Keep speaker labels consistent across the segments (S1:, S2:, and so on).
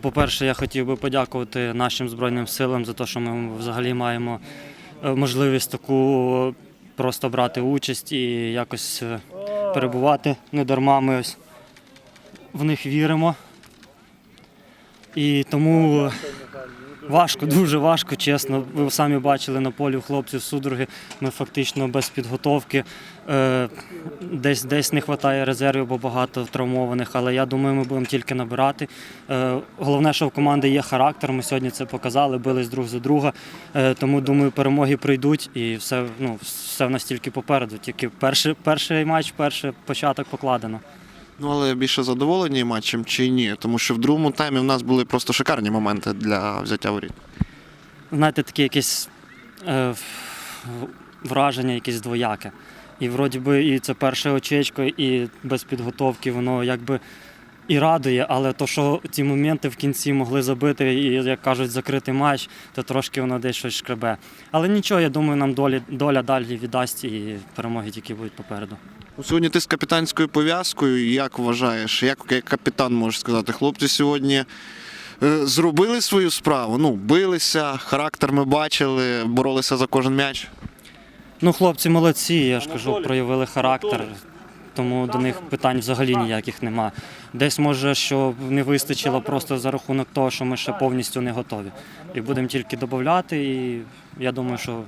S1: По-перше, я хотів би подякувати нашим Збройним силам за те, що ми взагалі маємо е, можливість таку просто брати участь і якось е, перебувати не дарма. Ми ось в них віримо. І тому важко, дуже важко, чесно. Ви самі бачили на полі хлопців судороги. Ми фактично без підготовки. Е, Десь, десь не вистачає резервів, бо багато травмованих, але я думаю, ми будемо тільки набирати. Е, Головне, що в команди є характер. Ми сьогодні це показали, бились друг за друга. Е, Тому думаю, перемоги прийдуть і все, ну, все в нас тільки попереду. Тільки перший, перший матч, перший початок покладено.
S2: Ну але більше задоволені матчем чи ні? Тому що в другому таймі в нас були просто шикарні моменти для взяття воріт.
S1: знаєте, таке якесь е, враження, якесь двояке. І вроді би і це перше очечко, і без підготовки воно якби і радує, але то, що ці моменти в кінці могли забити і, як кажуть, закрити матч, то трошки воно десь щось шкребе. Але нічого, я думаю, нам долі, доля далі віддасть і перемоги тільки будуть попереду.
S2: Сьогодні ти з капітанською пов'язкою. Як вважаєш, як як капітан можеш сказати, хлопці сьогодні е, зробили свою справу? Ну, билися, характер ми бачили, боролися за кожен м'яч.
S1: Ну, хлопці молодці, я ж кажу, проявили характер, тому до них питань взагалі ніяких нема. Десь може, що не вистачило просто за рахунок того, що ми ще повністю не готові. І будемо тільки додати, і я думаю, що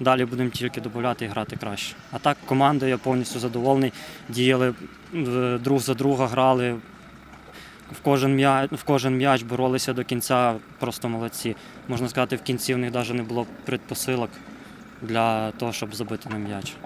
S1: далі будемо тільки додати і грати краще. А так, команда, я повністю задоволений. Діяли е, друг за друга, грали. В кожен м'яч, в кожен м'яч боролися до кінця, просто молодці. Можна сказати, в кінці в них навіть не було предпосилок для того, щоб забити на м'яч.